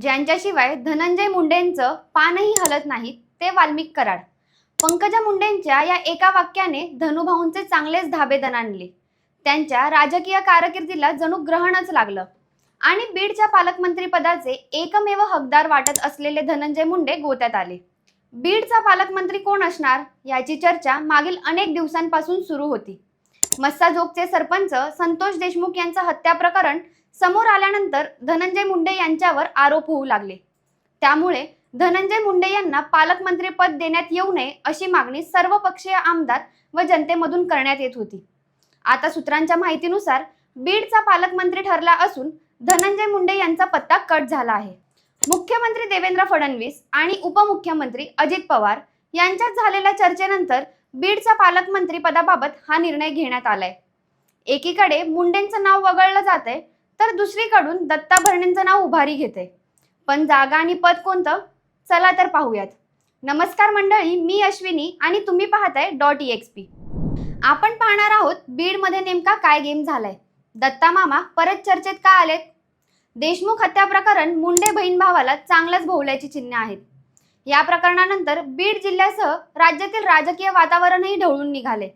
ज्यांच्याशिवाय धनंजय मुंडेंचं पानही हलत नाही ते वाल्मिक कराड. पंकजा मुंडेंच्या या एका वाक्याने धनुभाऊंचे चांगलेच धाबे दणाणले त्यांच्या राजकीय कारकिर्दीला जणू ग्रहणच लागलं. आणि बीडच्या पालकमंत्रीपदाचे एकमेव हकदार वाटत असलेले धनंजय मुंडे गोत्यात आले. बीडचा पालकमंत्री कोण असणार याची चर्चा मागील अनेक दिवसांपासून सुरू होती. मस्साजोगचे सरपंच संतोष देशमुख यांचं हत्या प्रकरण समोर आल्यानंतर धनंजय मुंडे यांच्यावर आरोप होऊ लागले. त्यामुळे धनंजय मुंडे यांना पालकमंत्रीपद देण्यात येऊ नये अशी मागणी सर्वपक्षीय आमदार व जनतेमधून करण्यात येत होती. आता सूत्रांच्या माहितीनुसार बीडचा पालकमंत्री ठरला असून धनंजय मुंडे यांचा पत्ता कट झाला आहे. मुख्यमंत्री देवेंद्र फडणवीस आणि उपमुख्यमंत्री अजित पवार यांच्यात झालेल्या चर्चेनंतर बीडचा पालकमंत्री पदाबाबत हा निर्णय घेण्यात आलाय. एकीकडे मुंडेंचं नाव वगळलं जातंय तर दुसरीकडून दत्ता भरणेंचं नाव उभारी घेते. पण जागा आणि पद कोणतं? चला तर पाहूयात. नमस्कार मंडळी मी अश्विनी आणि तुम्ही पाहताय डॉट एक्स पी आपण पाहणार आहोत बीडमध्ये नेमका काय गेम झालाय. दत्ता मामा परत चर्चेत का आलेत? देशमुख हत्या प्रकरण मुंडे बहीण भावाला चांगलंच भोवल्याची चिन्ह आहेत. या प्रकरणानंतर बीड जिल्ह्यासह राज्यातील राजकीय वातावरणही ढवळून निघाले.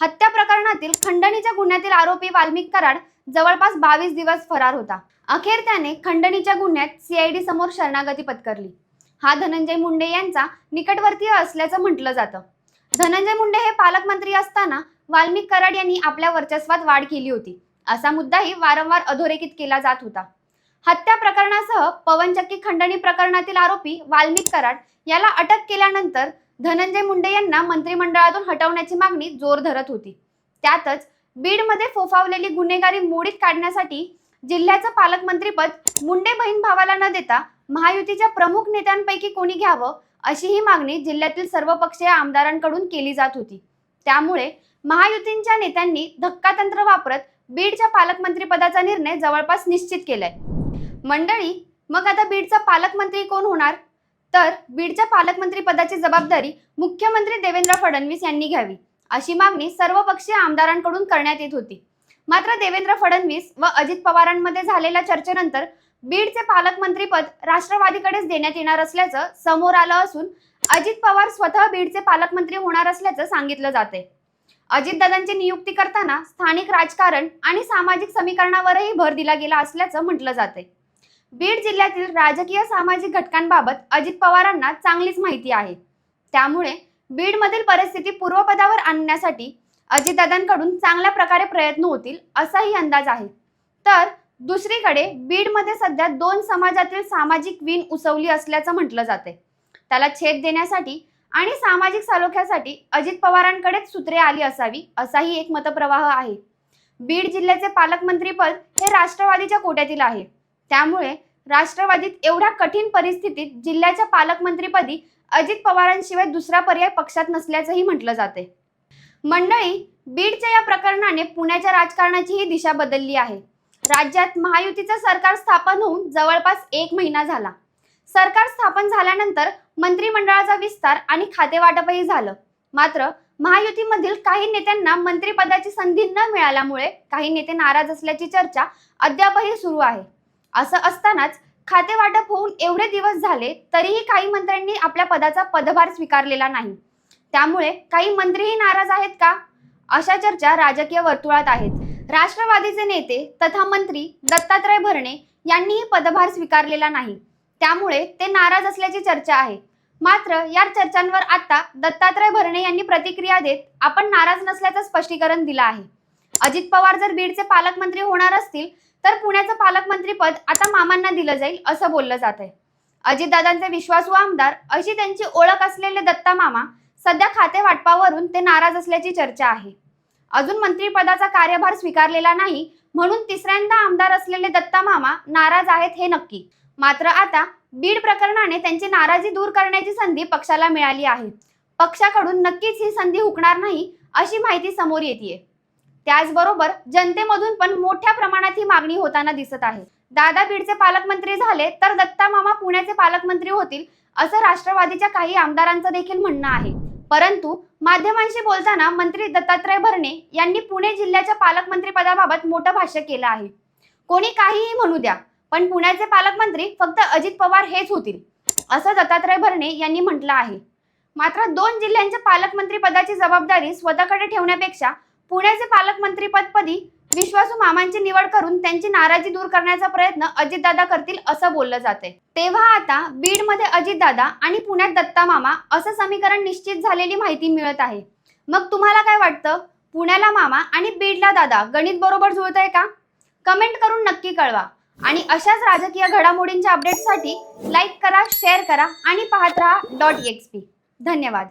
हत्या प्रकरणातील खंडणीच्या गुन्ह्यातील आरोपी वाल्मिक कराड जवळपास बावीस दिवस फरार होता. अखेर त्याने खंडणीच्या गुन्ह्यात सीआयडी समोर शरणागती पत्करली. हा धनंजय मुंडे यांचा निकटवर्तीय असल्याचं म्हटलं जातं. धनंजय मुंडे हे पालकमंत्री असताना वाल्मिक कराड यांनी आपल्या वर्चस्वात वाढ केली होती. असा मुद्दाही वारंवार अधोरेखित केला जात होता. हत्या प्रकरणासह पवनचक्की खंडणी प्रकरणातील आरोपी वाल्मिक कराड याला अटक केल्यानंतर धनंजय मुंडे यांना मंत्रिमंडळातून हटवण्याची मागणी जोर धरत होती. त्यातच बीडमध्ये फोफावलेली गुन्हेगारी मोडीत काढण्यासाठी जिल्ह्याचं पालकमंत्रीपद मुंडे बहीण भावाला न देता महायुतीच्या प्रमुख नेत्यांपैकी कोणी घ्यावं अशी ही मागणी जिल्ह्यातील सर्वपक्षीय आमदारांकडून केली जात होती. त्यामुळे महायुतींच्या नेत्यांनी धक्कातंत्र वापरत बीडच्या पालकमंत्रीपदाचा निर्णय जवळपास निश्चित केलाय. मंडळी मग आता बीडचा पालकमंत्री कोण होणार? तर बीडच्या पालकमंत्री पदाची जबाबदारी मुख्यमंत्री देवेंद्र फडणवीस यांनी घ्यावी. अशी मागणी सर्वपक्षीय आमदारांकडून करण्यात येत होती. मात्र देवेंद्र फडणवीस व अजित पवारांमध्ये झालेल्या चर्चेनंतर बीडचे पालकमंत्रीपद राष्ट्रवादीकडेच देण्यात येणार असल्याचं समोर आलं असून अजित पवार स्वतः बीडचे पालकमंत्री होणार असल्याचं सांगितलं जाते अजितदादांची नियुक्ती करताना स्थानिक राजकारण आणि सामाजिक समीकरणावरही भर दिला गेला असल्याचं म्हटलं जाते बीड जिल्ह्यातील राजकीय सामाजिक घटकांबाबत अजित पवारांना चांगलीच माहिती आहे. त्यामुळे बीडमधील परिस्थिती पूर्वपदावर आणण्यासाठी अजितदादांकडून चांगल्या प्रकारे प्रयत्न होतील असाही अंदाज आहे. तर दुसरीकडे बीडमध्ये सध्या दोन समाजातील सामाजिक वीण उसवली असल्याचं म्हटलं जाते त्याला छेद देण्यासाठी आणि सामाजिक सालोख्यासाठी अजित पवारांकडेच सूत्रे आली असावी असाही एक मतप्रवाह आहे. बीड जिल्ह्याचे पालकमंत्रीपद हे राष्ट्रवादीच्या कोट्यातील आहे. त्यामुळे राष्ट्रवादीत एवढ्या कठीण परिस्थितीत जिल्ह्याच्या पालकमंत्रीपदी अजित पवारांशिवाय दुसरा पर्याय पक्षात नसल्याचंही म्हटलं जाते. मंडळी बीडच्या या प्रकरणाने पुण्याच्या राजकारणाची ही दिशा बदलली आहे. राज्यात महायुतीचं सरकार स्थापन होऊन जवळपास एक महिना झाला. सरकार स्थापन झाल्यानंतर मंत्रिमंडळाचा विस्तार आणि खातेवाटपही झालं. मात्र महायुतीमधील काही नेत्यांना मंत्रिपदाची संधी न मिळाल्यामुळे काही नेते नाराज असल्याची चर्चा अद्यापही सुरू आहे. असं असतानाच खाते वाटप होऊन एवढे दिवस झाले तरीही काही मंत्र्यांनी आपल्या पदाचा पदभार स्वीकारलेला नाही. त्यामुळे काही मंत्रीही नाराज आहेत का? अशा चर्चा राजकीय वर्तुळात आहेत. राष्ट्रवादीचे नेते तथा मंत्री दत्तात्रय भरणे यांनीही पदभार स्वीकारलेला नाही. त्यामुळे ते नाराज असल्याची चर्चा आहे. मात्र या चर्चांवर आता दत्तात्रय भरणे यांनी प्रतिक्रिया देत आपण नाराज नसल्याचं स्पष्टीकरण दिलं आहे. अजित पवार जर बीडचे पालकमंत्री होणार असतील तर पुण्याचं पालकमंत्रीपद आता मामांना दिलं जाईल असं बोललं जात आहे अजितदादांचे विश्वासू आमदार अशी त्यांची ओळख असलेले दत्ता मामा सध्या खाते वाटपावरून ते नाराज असल्याची चर्चा आहे. अजून मंत्रिपदाचा कार्यभार स्वीकारलेला नाही म्हणून तिसऱ्यांदा आमदार असलेले दत्ता मामा नाराज आहेत हे नक्की. मात्र आता बीड प्रकरणाने त्यांची नाराजी दूर करण्याची संधी पक्षाला मिळाली आहे. पक्षाकडून नक्कीच ही संधी हुकणार नाही अशी माहिती समोर येते त्याचबरोबर जनतेमधून पण मोठ्या प्रमाणात ही मागणी होताना दिसत आहे. दादा बीडचे पालकमंत्री झाले तर दत्ता मामा पुण्याचे पालकमंत्री होतील असं राष्ट्रवादीच्या काही आमदारांचं देखील म्हणणं आहे. परंतु माध्यमांशी बोलताना मंत्री दत्तात्रय भरणे यांनी पुणे जिल्ह्याच्या पालकमंत्री पदाबाबत मोठं भाष्य केलं आहे. कोणी काहीही म्हणू द्या पण पुण्याचे पालकमंत्री फक्त अजित पवार हेच होतील असं दत्तात्रय भरणे यांनी म्हटलं आहे. मात्र दोन जिल्ह्यांच्या पालकमंत्री पदाची जबाबदारी स्वतःकडे ठेवण्यापेक्षा पुण्याचे पालकमंत्रीपदपदी विश्वासू मामांची निवड करून त्यांची नाराजी दूर करण्याचा प्रयत्न अजितदादा करतील असं बोललं जाते तेव्हा आता बीडमध्ये अजितदादा आणि पुण्यात दत्ता मामा असं समीकरण निश्चित झालेली माहिती मिळत आहे. मग तुम्हाला काय वाटतं? पुण्याला मामा आणि बीडला दादा गणित बरोबर जुळत आहे का? कमेंट करून नक्की कळवा. आणि अशाच राजकीय घडामोडींच्या अपडेटसाठी लाईक करा शेअर करा आणि पाहत राहा डॉट एक्स धन्यवाद.